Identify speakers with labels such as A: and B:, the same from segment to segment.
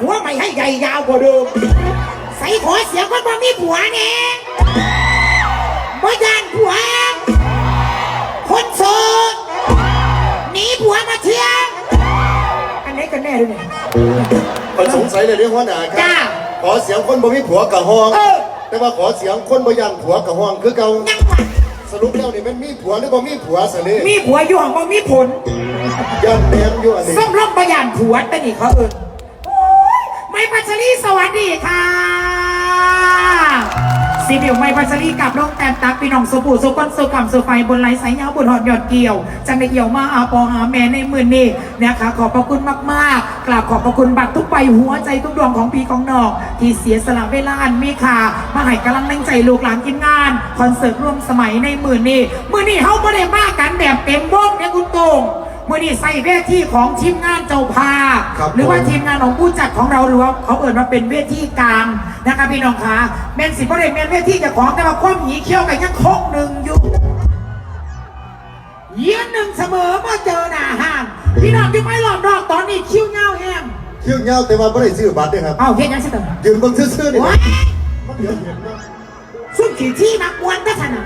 A: ผัวใหม่ให้ใหญ่ยาวกว่าเดิม ใส่ขอเสียงคนบ่มีผัวเนี่ยบ่ยานผัว คนโสดหนีผัวมาเที่ยวอันไหนี้กันแน่เลยเนี่ย
B: คนสงสัยเลยเรื่องหัวหน้าครั
A: จ้า
B: ขอเสียงคนบ่มีผัวกับห้อง
A: เออ
B: แต่ว่าขอเสียงคนบ่ยันผัวกับห้องคือเก่า
A: ยังหวะ
B: สรุปแล้วนี่มันมีผัวหรือบ่มีผัวซะนี่
A: มีผัวอยู่ของบ่มีผล
B: ยันแมนอยู่อันนี้
A: ส้มร่มประหยันผัวแต่นี่เขาเอิญโอ้ยไม่ปัชรี สวัสดีค่ะสีเดียวไม่ปัชรีกับลงแต้มตักพี่น้องสุปูสุกนสุกำสุไฟบนไหลสายยาวบนหอดหยอดเกี่ยว จังได้เกี่ยวมาอาปอหาแม่ในมือนี้นะคะขอบพระคุณมากๆกราบขอบพระคุณบัตรทุกใบหัวใจทุกดวงของพี่ของนอกที่เสียสละเวลาอันมีค่ามาให้กำลังแรงใจลูกหลานกินงาน คอนเสิร์ตร่วมสมัยในมือนี้มือนี้เขาไม่ได้มากันแบบเต็มวงเนี่ยคุณโตง เมื่อนี้ใส่เวทีของทีมงานเจ้าภาพ
B: ครับ
A: หรือว่า
B: ผม
A: ทีมงานของผู้จัดของเราหรือว่าเขาเอ่ยว่าเป็นเวทีกลางนะคะพี่น้องคะแมนสิบ่ได้แมนเวทีเจะของแต่ว่าความหนีเขี้ยวกันยังโคกหนึ่งอยู่เยี่ยนหนึ่งเสมอเมื่อเจอหน้าห้างพี่น้องที่ไม่หลอดดอกตอนนี้คิ้วเงาแห้ง
B: คิ้วเงาแต่ว่าบ่ได้ซื้อบัตรเด้อครับ
A: เอาเฮ็ดยังสิเตอ
B: ยืนเบิ่งซื่อๆนี่
A: โอ้
B: นะ
A: ย
B: มันเดี๋ยวเห็นนะ
A: ซุ่มขี่ที่มักมวนก็ขนาด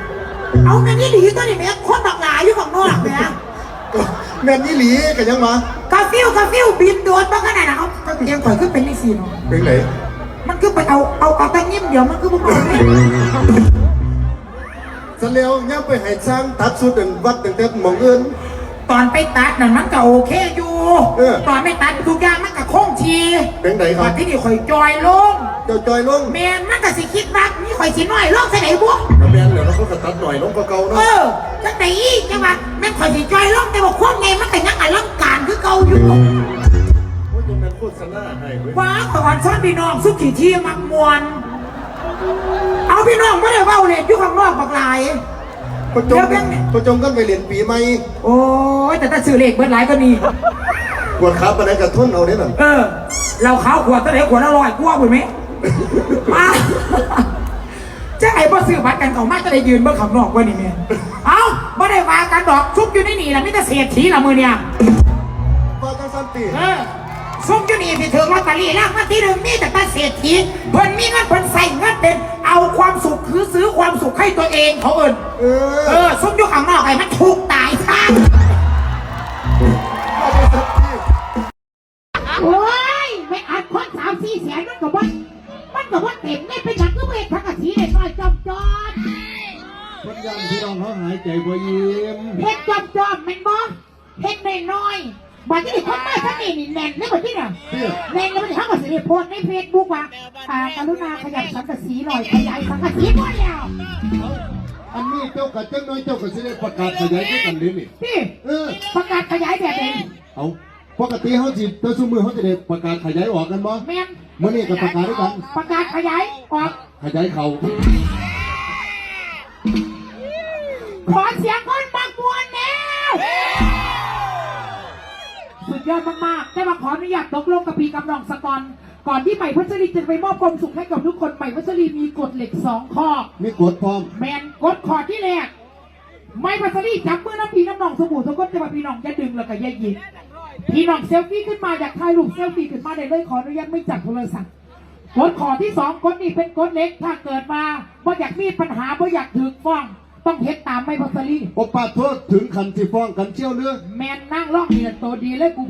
A: เอาเงินนี่หลีตัวนี้แม่คนบักหลายอยู่ข้างนอกเนี่ย
B: ก็ แม่นอีหลีกันยังมา
A: กาฟิวกาฟิวบินโดนบ้างขนาดนะเขาก็เตรียมข่อยขึ้นเป็นนี่สีเนาะ
B: เป็นไหน
A: มันคือไปเอาเอาเอาแต่เงียบเดี๋ยวมันคือพวกเราเนี่ย
B: สันแล้วย่ำไปให้สร้างตัดสุดอันวัดตั้งแต่หมองอื่น
A: ตอนไปตัดนั่นมันก็โอเคอยู่
B: เออ
A: ตอนไม่ตัดทุกอย่างมันก็คงที
B: เป็นไหนค
A: ต
B: รั
A: อบนที่นี่ข่อยจอยลง
B: เจ้าจอยลง
A: แมนมันก็สิคิดว่านี่ข่อยสิน้อยลงใส่ไหนบุ
B: ก็แม่นแล้วเราก็ตัดหน่อยลงกว่าเก่า
A: เอ
B: เนาะ
A: อจังไหนอีกจังว่าแม่นข่อยสิจอยลงแต่ว่าความไงมันก็ยังอลังการคือเก่าอยู่
B: โอ้ยยังแม่นโฆษณาให้เว้ย
A: ว้าขอนซ้อนพี่น้องสุขีที่มักมวน เอาพี่น้องไม่ได้เว้าเลยอยู่ข้างนอกบักหลาย
B: ประจงกันประจงกันไปเรียนปีใหม่
A: โอ้ยแต่ถ้าซื้อเลขเบิดหลายก็มี
B: ปวดขาปานใดก็ทนเอาเด้อนั่น
A: เออเราขาวขวดตะเดียวขวดละร้อยกว่าบุญไหม มาจะไอ้บ่ซื้อบัตรกันเขามาจะได้ยืนเบิ่งข้างนอกว่านี่แม่เอ้าบ่ได้ว่ากันดอกซุกอยู่ในนี่ล่ะมีแต่เศรษฐีละมือเนี่ย
B: ว่าจังซั่นติ
A: เออซุกอยู่นี่ที่ถึงลอตเตอรี่รางวัลที่หนึ่งมีแต่ตาเศรษฐีเพิ่นมีเงินเพิ่นใส่เงินเป็นเอาความสุขคือซื้อความสุขให้ตัวเองเขาเอิ้น
B: เอ
A: เอ
B: อ
A: อซุกอยู่ข้างนอกไอ้มันถูกตายซะโอ้ยไม่อัดคนสามสี่แสนมันก็บ่ มันก็บ่เต็มได้เป็นหยังก็เวทพักกะสีได้น้อยจอมจอด
B: คนยันพี่น้องเขาหายใจบ่ยิ้ม
A: เฮ็ดจอมจอมแม่นบ่เฮ็ดน้อยๆบัดนี้คนมาทั้งนี้นี่แน่นเลยบัดนี้น่ะ
B: เตี้ย
A: แน่นแล้วมันเขาก็สิได้โพสต์ในเฟซบุ๊กว่าอ่ากรุณาขยับสังกะสีหน่อยขยายสังกะสีหน่อยแล้ว
B: อันนี้เจ้ากับเจ้าน้อยเจ้าก็สิได้ประกาศขยายด้วยกันเด้นี่
A: พี่
B: เออ
A: ประกาศขยายแบบนี้
B: เอาปกติเขาสิเจ้าซุมือเขาจะได้ประกาศขยายออกกันบ่
A: แม่น
B: มื้อนี้ก็ประกาศด้วยกัน
A: ประกาศขยายออก
B: ขยายเขา
A: ขอเสียงคนบางมวนแล้วสุดยอดมากๆแต่ว่าขออนุญาตตกลงกับพี่กำนองสกอนก่อนที่ใหม่พัชรีจะไปมอบความสุขให้กับทุกคนใหม่พัชรีมีกฎเหล็กสองข้อ
B: มีกฎพร้อม
A: แมนกฎข้อที่แรกไม่พัชรีจับมือน้ำพี่น้ำนองสบู่สกุลจะมาพี่น้องจะดึงแล้วก็อย่าหยิบ พี่น้องเซลฟี่ขึ้นมาอยากถ่ายรูปเซลฟี่ขึ้นมาได้เลยขออนุญาตไม่จับโทรศัพท์กฎข้อที่สองกฎนี้เป็นกฎเล็ก ถ้าเกิดมาว่าอยากมีปัญหาว่าอยากถึกฟ้องต้องเฮ็ดตามไม่พัชรี
B: โอปาโทษถึงคันสิฟ้องกันเชี่ยวเนื้อ
A: แมนนั่งร่องนี่แหละตัวดีเลยกู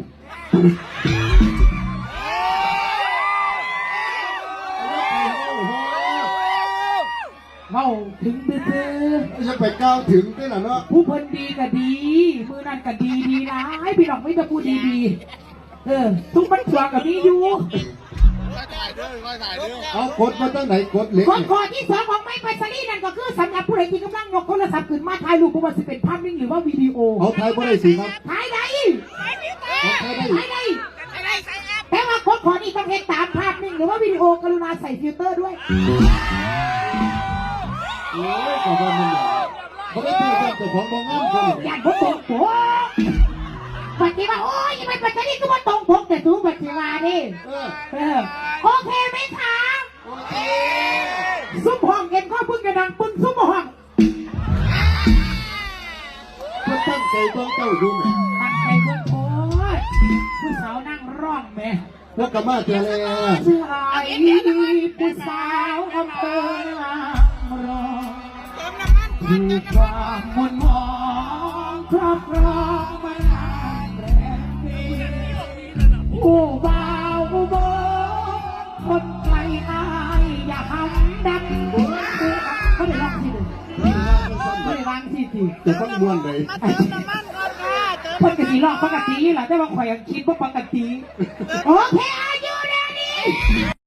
B: ไปก้าวถึงได้หรอเนาะ
A: ผู้เพิ่นดีก็ดี มือนั่นก็ดีดีนะให้พี่น้องไม่จะพูดดีดีๆเออ ทุกมันตัวกับมีอยู่
B: เอากฎมาตั้งไหนกฎเหล็ก
A: ข้อข้อที่สองของไม่ไปสลีนั่นก็คือสำหรับผู้ใดที่กำลังยกโทรศัพท์ขึ้นมาถ่ายรูปว่าสิเป็นภาพนิ่งหรือว่าวิดีโอ
B: เอาไทยบ่ได้สิครับ
A: ถ่ายได้
B: เอายได้
A: ถ่ายได้แต่ว่ากฎข้อนี้ต้องเห็นตามภาพนิ่งหรือว่าวิดีโอกรุณาใส่ฟิลเตอร์ด้วย
B: โอ้ยขอบคุณมัน เขาไม่ตื่นเต้นแต่ของบองามเขา
A: อย่างพวกตรงปกปฏิว่าโอ้ยยังไม่ปัจจัยนี่ก็ว่าตรงปกแต่สูงปัจจัยดิ
B: เออ
A: เออโอเคไหมคะซุ้มห้องเอ็นก็พึ่งกระดังปึ้งซุ้มห้อง
B: เพื่อตั้งใจต้องเจ้าดูแม่
A: ตั้งใจเบิ่งโอ้ยผู้สาวนั่งร้องแหม่
B: แล้วก็มาเจอแล้ว
A: ชายผู้สาวอำเภอ มีความมนต์มองครอบครองมานานแรมปีผู้บ่าวผู้บคนไกลอายอย่าทำดังเขาได้ร้องที่หนึ่งเขาได้ร้องที่สี่
B: จะต้องม้วนเลย
C: เติมน้ำมันก่อนค่ะเติม
A: ปกติรอกปกติแหละแต่ว่าข่อยยังคิดว่าปกติโอเคอายุเดี๋ยวนี้